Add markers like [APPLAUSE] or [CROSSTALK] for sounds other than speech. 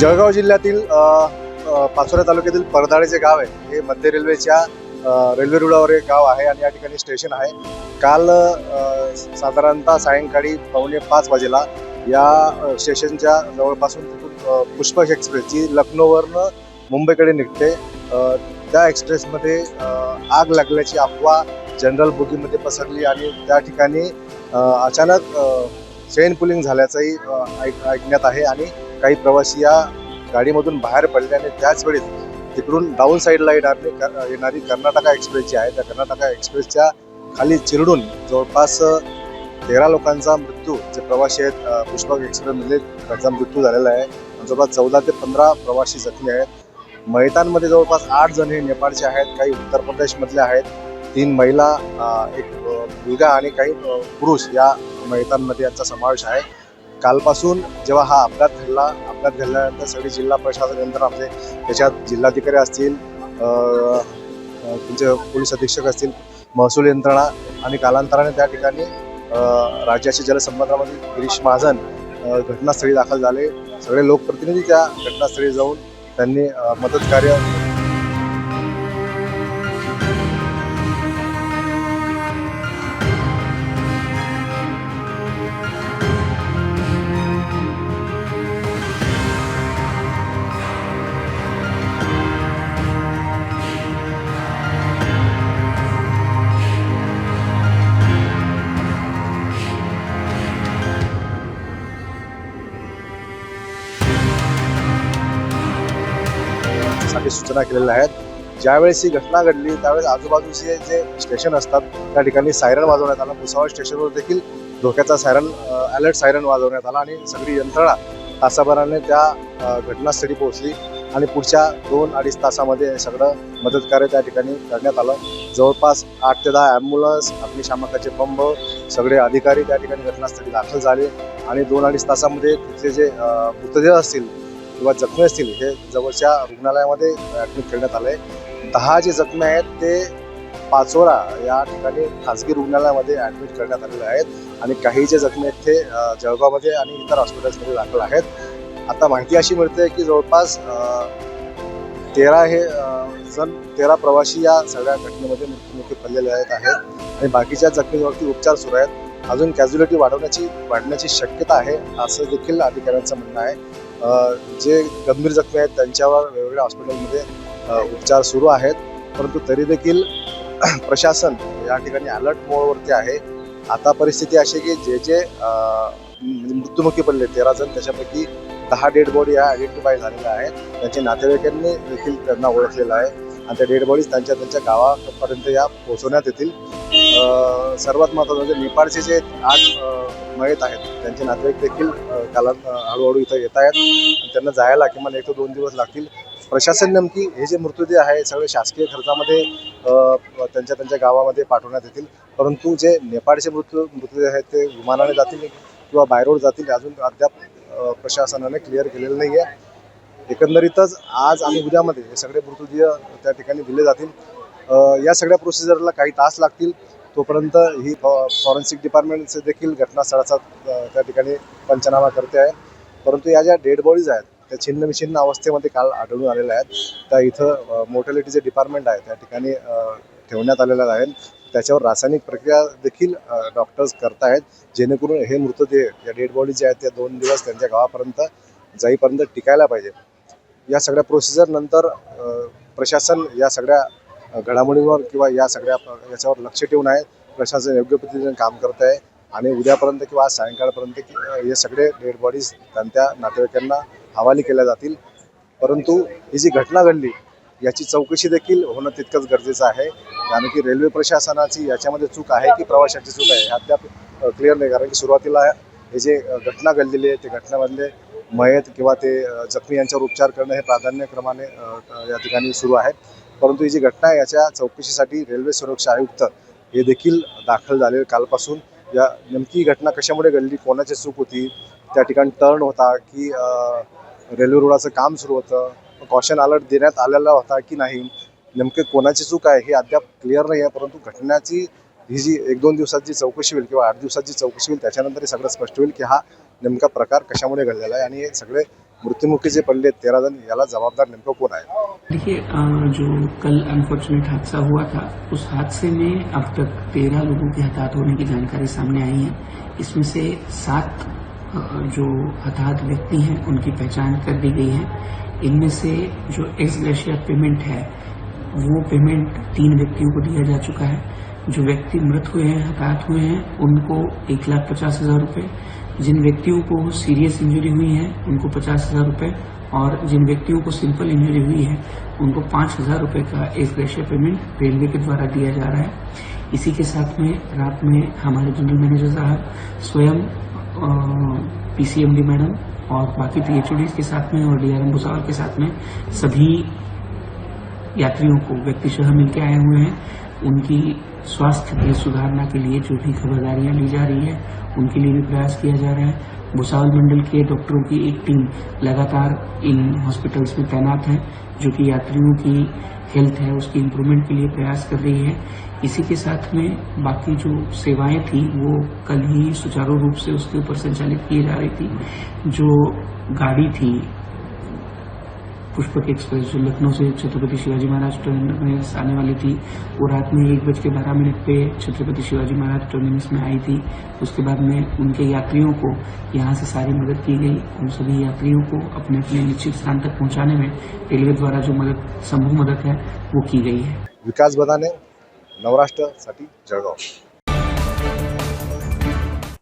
जळगाव जिल्ह्यातील अ, पाचोरा तालुक्यातील परदाळे जे गाव आहे हे मध्य रेल्वेच्या रेल्वे रुळावर एक गाव आहे आणि या ठिकाणी स्टेशन आहे. काल साधारणतः सायंकाळी पावणे पाच वाजेला या स्टेशनच्या जवळपासून तिथून पुष्पक एक्सप्रेस जी लखनौवरनं मुंबईकडे निघते त्या एक्सप्रेसमध्ये आग लागल्याची अफवा जनरल बोगीमध्ये पसरली आणि त्या ठिकाणी अचानक चेन पुलिंग झाल्याचंही ऐक- ऐकण्यात आहे आणि काही प्रवासी या गाडीमधून बाहेर पडले आणि त्याच वेळेस तिकडून डाऊन साईडला येणारी येणारी कर्नाटका एक्सप्रेस जी आहे त्या कर्नाटका एक्सप्रेसच्या खाली चिरडून जवळपास तेरा लोकांचा मृत्यू जे प्रवासी आहेत पुष्पक एक्सप्रेसमधले त्यांचा मृत्यू झालेला आहे. जवळपास चौदा ते पंधरा प्रवासी जखमी आहेत. मैतांमध्ये जवळपास आठ जण हे नेपाळचे आहेत काही उत्तर प्रदेशमधले आहेत. तीन महिला एक मुलगा आणि काही पुरुष या मैतांमध्ये यांचा समावेश आहे. कालपासून जेव्हा हा अपघात घडला अपघात घडल्यानंतर सगळी जिल्हा प्रशासन यंत्रणा आपले त्याच्यात जिल्हाधिकारी असतील तुमचे पोलीस अधीक्षक असतील महसूल यंत्रणा आणि कालांतराने त्या ठिकाणी राज्याचे जलसंपदामंत्री गिरीश महाजन घटनास्थळी दाखल झाले. सगळे लोकप्रतिनिधी त्या घटनास्थळी जाऊन त्यांनी मदतकार्य मदत सूचना केलेल्या आहेत. ज्यावेळेस ही घटना घडली त्यावेळेस आजूबाजूचे जे स्टेशन असतात त्या ठिकाणी सायरन वाजवण्यात आला. भुसावळ स्टेशनवर देखील धोक्याचा सायरन अलर्ट सायरन वाजवण्यात आला आणि सगळी यंत्रणा तासाभराने त्या घटनास्थळी पोहोचली आणि पुढच्या दोन अडीच तासामध्ये सगळं मदत कार्य त्या ठिकाणी करण्यात आलं. जवळपास आठ ते दहा ॲम्ब्युलन्स अग्निशामकाचे पंप सगळे अधिकारी त्या ठिकाणी घटनास्थळी दाखल झाले आणि दोन अडीच तासामध्ये तिथले जे मृतदेह असतील किंवा जखमी असतील हे जवळच्या रुग्णालयामध्ये ॲडमिट करण्यात आले दहा जे जखमी आहेत ते पाचोरा या ठिकाणी खाजगी रुग्णालयामध्ये ॲडमिट करण्यात आलेले आहेत. आणि काही जे जखमी आहेत ते जळगावमध्ये आणि इतर हॉस्पिटल्समध्ये दाखल आहेत. आता माहिती अशी मिळते की जवळपास तेरा हे जण तेरा प्रवासी या सगळ्या घटनेमध्ये मृत्युमुखी पडलेले आहेत आहेत. आणि बाकीच्या जखमींवरती उपचार सुरू आहेत. अजून कॅज्युलिटी वाढवण्याची वाढण्याची शक्यता आहे असं देखील अधिकाऱ्यांचं म्हणणं आहे. जे गंभीर जखमी आहेत त्यांच्यावर वेगवेगळ्या हॉस्पिटलमध्ये उपचार सुरू आहेत. परंतु तरी देखील [CLEARS THROAT] प्रशासन या ठिकाणी अलर्ट मोडवरती आहे. आता परिस्थिती अशी की जे जे मृत्युमुखी पडले तेरा जण त्याच्यापैकी दहा डेड बॉडी या आयडेंटिफाय झालेल्या आहेत. त्यांच्या नातेवाईकांनी देखील त्यांना ओळखलेलं आहे. आणि त्या डेड बॉडीज त्यांच्या त्यांच्या गावापर्यंत या पोहोचवण्यात येतील. सर्वात महत्त्वाचं म्हणजे नेपाळचे जे आठ मयत आहेत त्यांचे नातेवाईक देखील काला हळूहळू इथं येत आहेत. आणि त्यांना जायला किमान एक ते दोन दिवस लागतील. प्रशासन नेमकी हे जे मृतदेह आहे सगळे शासकीय खर्चामध्ये त्यांच्या त्यांच्या गावामध्ये पाठवण्यात येतील. परंतु जे नेपाळचे मृत्यू मृतदेह आहेत ते विमानाने जातील किंवा बायरोड जातील अजून अद्याप प्रशासनाने क्लिअर केलेलं नाही आहे एकंदरीतच आज आणि उद्यामध्ये हे सगळे मृतदेह त्या ठिकाणी दिले जातील. या सगळ्या प्रोसिजरला काही तास लागतील. तोपर्यंत ही फॉरेन्सिक डिपार्टमेंटचे देखील घटनास्थळाचा त्या ठिकाणी पंचनामा करते आहे. परंतु या ज्या डेड बॉडीज आहेत त्या छिन्न विछिन्न अवस्थेमध्ये काल आढळून आलेल्या आहेत. त्या इथं मोर्टॅलिटीचे डिपार्टमेंट आहे त्या ठिकाणी ठेवण्यात आलेल्या आहेत. त्याच्यावर रासायनिक प्रक्रिया देखील डॉक्टर्स करतायत जेणेकरून हे मृतदेह या डेड बॉडीज जे आहेत त्या दोन दिवस त्यांच्या गावापर्यंत जाईपर्यंत टिकायला पाहिजे. या सगळ्या प्रोसिजर नंतर प्रशासन या सगळ्या घडामोडींवर किंवा या सगळ्या याच्यावर लक्ष ठेवून आहे. प्रशासन योग्य पद्धतीने काम करत आहे. आणि उद्यापर्यंत किंवा आज सायंकाळपर्यंत की हे सगळे डेड बॉडीज त्यांच्या नातेवाईकांना हवाली केल्या जातील. परंतु ही जी घटना घडली याची चौकशी देखील होणं तितकंच गरजेचं आहे. कारण की रेल्वे प्रशासनाची याच्यामध्ये चूक आहे की प्रवाशाची चूक आहे अद्याप क्लिअर नाही. कारण की सुरुवातीला हे जे घटना घडलेली आहे ते घटनामधले मयत किंवा ते जखमी यांच्यावर उपचार करणं हे प्राधान्यक्रमाने या ठिकाणी सुरू आहे परंतु ही जी घटना आहे याच्या चौकशीसाठी रेल्वे सुरक्षा आयुक्त हे देखील दाखल झाले कालपासून. या नेमकी घटना कशामुळे घडली कोणाची चूक होती त्या ठिकाणी टर्न होता की रेल्वे रुळाचं काम सुरू होतं कॉशन अलर्ट देण्यात आलेला होता की नाही नेमके कोणाची चूक आहे हे अद्याप क्लिअर नाही आहे परंतु घटनाची ही जी एक दोन दिवसात जी चौकशी होईल किंवा आठ दिवसात जी चौकशी होईल त्याच्यानंतर हे सगळं स्पष्ट होईल की हा नेमका प्रकार कशामुळे घडलेला आहे हे सगळे मृत्युमुखी जे पडले तेरा जण याला जबाबदार नेमकं कोण देखिए जो कल अनफॉर्चुनेट हादसा हुआ था, उस हादसे में अब तक तेरह लोगों के हताहत होने की जानकारी सामने आई है। इसमें से सात जो हताहत व्यक्ति हैं, उनकी पहचान कर दी गई है। इनमें से जो एक्स ग्रेशिया पेमेंट है, वो पेमेंट तीन व्यक्तियों को दिया जा चुका है। जो व्यक्ति मृत हुए हैं, हताहत हुए हैं, उनको एक लाख पचास हज़ार रुपये जिन व्यक्तियों को सीरियस इंजरी हुई है, उनको पचास हज़ार रुपये और जिन व्यक्तियों को सिंपल इंजरी हुई है, उनको पाँच हज़ार रुपये का एक ग्रेशिया पेमेंट रेलवे के द्वारा दिया जा रहा है। इसी के साथ में रात में हमारे जनरल मैनेजर साहब, स्वयं पीसीएमडी मैडम और बाकी पीएचओडी के साथ में और डीआरएम भुसावल के साथ में सभी यात्रियों को व्यक्तिशः मिलकर आए हुए हैं। उनकी स्वास्थ्य में सुधारना के लिए जो भी खबरदारियाँ ली जा रही है, उनके लिए भी प्रयास किया जा रहा है। भुसावल मंडल के डॉक्टरों की एक टीम लगातार इन हॉस्पिटल्स में तैनात है, जो कि यात्रियों की हेल्थ है, उसकी इम्प्रूवमेंट के लिए प्रयास कर रही है। इसी के साथ में बाकी जो सेवाएँ थी, वो कल ही सुचारू रूप से उसके ऊपर संचालित की जा रही थी। जो गाड़ी थी पुष्पक एक्सप्रेस जो लखनऊ से छत्रपति शिवाजी महाराज टर्मिनस आने वाली थी, वो रात में एक बज के बारह मिनट पे छत्रपति शिवाजी महाराज टर्मिनस में आई थी। उसके बाद में उनके यात्रियों को यहाँ से सारी मदद की गई। उन सभी यात्रियों को अपने अपने निश्चित स्थान तक पहुँचाने में रेलवे द्वारा जो मदद संभव मदद है, वो की गई है। विकास बदाने नवराष्ट्रसाठी जळगाव।